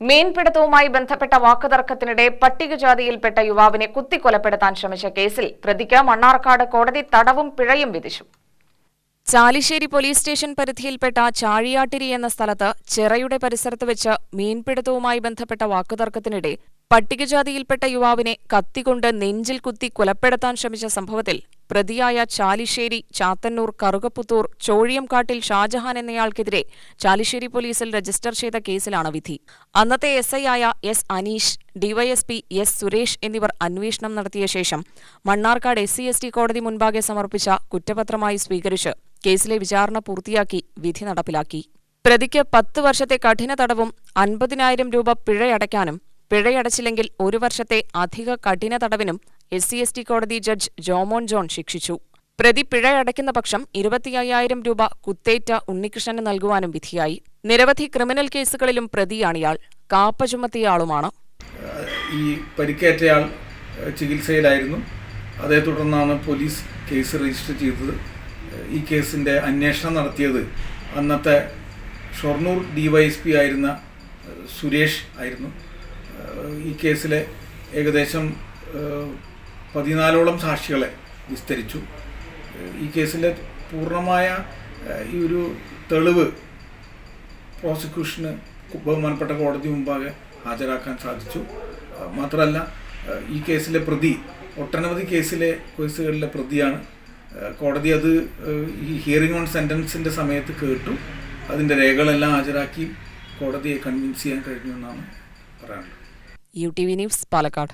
മീൻപിടുത്തവുമായി ബന്ധപ്പെട്ട വാക്കുതർക്കത്തിനിടെ പട്ടികജാതിയിൽപ്പെട്ട യുവാവിനെ കുത്തിക്കൊലപ്പെടുത്താൻ ശ്രമിച്ച കേസിൽ പ്രതിക്ക് മണ്ണാർക്കാട് കോടതി തടവും പിഴയും വിധിച്ചു. ചാലിശ്ശേരി പോലീസ് സ്റ്റേഷൻ പരിധിയിൽപ്പെട്ട ചാഴിയാട്ടിരി എന്ന സ്ഥലത്ത് ചിറയുടെ പരിസരത്ത് വെച്ച് മീൻപിടുത്തവുമായി ബന്ധപ്പെട്ട വാക്കുതർക്കത്തിനിടെ പട്ടികജാതിയിൽപ്പെട്ട യുവാവിനെ കത്തികൊണ്ട് നെഞ്ചിൽ കുത്തി കൊലപ്പെടുത്താൻ ശ്രമിച്ച സംഭവത്തിൽ പ്രതിയായ ചാലിശ്ശേരി ചാത്തന്നൂർ കറുകപ്പുത്തൂർ ചോഴിയംകാട്ടിൽ ഷാജഹാൻ എന്നയാൾക്കെതിരെ ചാലിശ്ശേരി പോലീസിൽ രജിസ്റ്റർ ചെയ്ത കേസിലാണ് വിധി. അന്നത്തെ എസ് ആയ S Anish DYSP S Suresh എന്നിവർ അന്വേഷണം നടത്തിയ ശേഷം മണ്ണാർക്കാട് എസ് സി കോടതി മുൻപാകെ സമർപ്പിച്ച കുറ്റപത്രമായി സ്വീകരിച്ച് കേസിലെ വിചാരണ പൂർത്തിയാക്കി വിധി നടപ്പിലാക്കി. പ്രതിക്ക് പത്ത് വർഷത്തെ കഠിന തടവും അൻപതിനായിരം രൂപ പിഴയടയ്ക്കാനും പിഴയടച്ചില്ലെങ്കിൽ ഒരു വർഷത്തെ അധിക കഠിന തടവിനും എസ് സി എസ് ടി കോടതി ജഡ്ജ് ജോമോൻ ജോൺ ശിക്ഷിച്ചു. പ്രതി പിഴയടയ്ക്കുന്ന പക്ഷം ഇരുപത്തിയ്യായിരം രൂപ കുത്തേറ്റ ഉണ്ണികൃഷ്ണന് നൽകുവാനും വിധിയായി. നിരവധി ക്രിമിനൽ കേസുകളിലും പ്രതിയാണിയാൾ കാപ്പ ചുമത്തിയയാളുമാണ്. ഈ പരിക്കേറ്റയാൾ ചികിത്സയിലായിരുന്നു. അതേ തുടർന്നാണ് പോലീസ് കേസ് രജിസ്റ്റർ ചെയ്തത്. ഈ കേസിന്റെ അന്വേഷണം നടത്തിയത് അന്നത്തെ ഷൊർണൂർ ഡിവൈഎസ്പി ആയിരുന്ന സുരേഷ് ആയിരുന്നു. ഈ കേസിലെ ഏകദേശം പതിനാലോളം സാക്ഷികളെ വിസ്തരിച്ചു. ഈ കേസിലെ പൂർണമായ ഈ ഒരു തെളിവ് പ്രോസിക്യൂഷന് ബഹുമാനപ്പെട്ട കോടതി മുമ്പാകെ ഹാജരാക്കാൻ സാധിച്ചു. മാത്രമല്ല ഈ കേസിലെ പ്രതി ഒട്ടനവധി കേസിലെ കേസുകളിലെ പ്രതിയാണ്. കോടതി അത് ഈ ഹിയറിംഗ് ഓൺ സെന്റൻസിന്റെ സമയത്ത് കേട്ടു. അതിന്റെ രേഖകളെല്ലാം ഹാജരാക്കി കോടതിയെ കൺവിൻസ് ചെയ്യാൻ കഴിഞ്ഞു എന്നാണ് പറയാനുള്ളത് U T V news Palakkad.